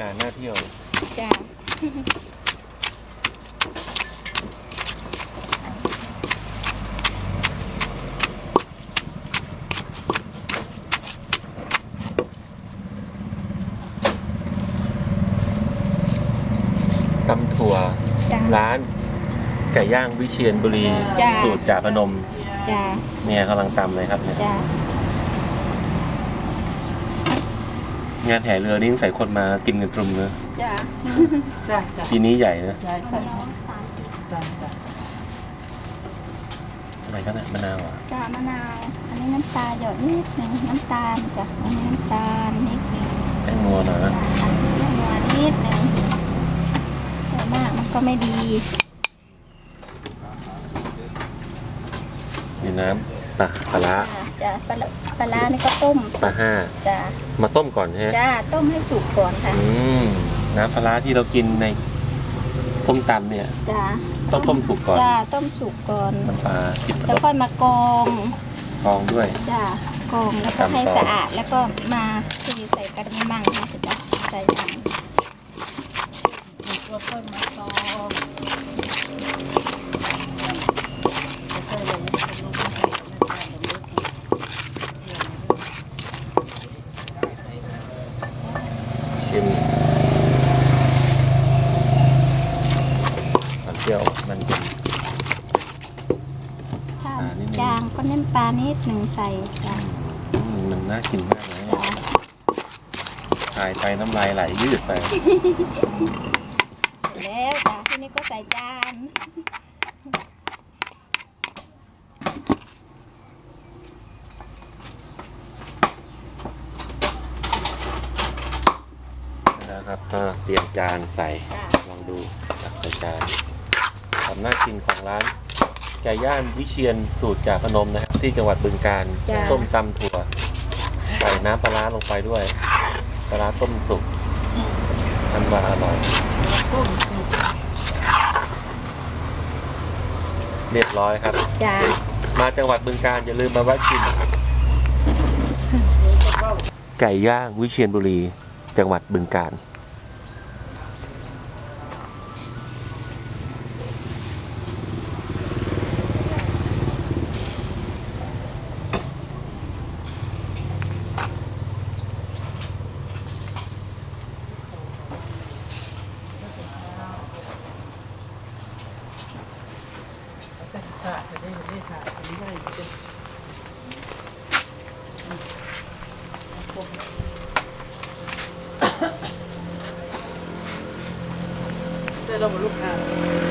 การน่าเที่ยว จ้าตำถั่ว จ้า ร้านไก่ย่างวิเชียนบุรี จ้ะ สูตรจ่าพนม จ้าเนี่ยกำลังตำเลยครับเนี่ย จ้า งานแห่เรือนี่ใส่คนมากินกันตรุมเนอะจ้าจ้ะจ้ะปีนี้ใหญ่นะยายใส่จ้ะจ้ะอะไรกันเนี่ยมะนาวอะจ้ามะนาว อันนี้น้ำตาลหยดนิดหนึ่งน้ำตาลจ้ะอันนี้น้ำตาลนิดหนึ่งแตงโมหน่อยจ้ะนะอันนี้นัวนิดหนึ่งใส่มากมันก็ไม่ดีมีน้ำ ปลาปลาร้าจ้ะปลาร้าปลาร้านี่ก็ต้มปสุลากห้าจ้ะมาต้มก่อนใช่ไหมจ้าต้มให้สุกก่อนค่ะอืมน้ำปลาร้าที่เรากินในต้มตำเนี่ย จ้าต้องต้มสุกก่อนจ้าต้มสุกก่อน น้ำปลาจิบแล้วค่อยมากรองทองด้วย จ้ากรองแล้วก็ตำต่อให้สะอาดแล้วก็มาเทใส่กระมังนะจ้ะใส่ถังก็ค่อยมาตองใส่เลยลงไปในจานแบบนี้ ชิมความเปรี้ยวมันจะถ้าอ่านิดนึงจางก็น้ำปลานิดหนึ่งใส่จ้ะอืมมันน่ากินมากเลยจ้ะถ่ายไปน้ำลายไหลยืดไป เสร็จแล้วจ้ะทีนี้ก็ใส่จาน แล้วครับก็เตรียมจานใส่จ้ะลองดูตักใส่จานความน่ากินของร้านไก่ย่านวิเชียนสูตรจากพนมนะครับที่จังหวัดบึงการจ้ะ ส้มตำถั่ว ใส่น้ำปลาร้าลงไปด้วยปลาร้าต้มสุกทันว่าอร่อย ต้มสุกเรียบร้อยครับ จ้ะมาจังหวัดบึงการอย่าลืมมาแวะชิมไก่ย่างวิเชียนบุรี จังหวัดบึงการ ค่ะจะได้ได้ ค่ะอันนี้ได้จะได้เราบลูกค้า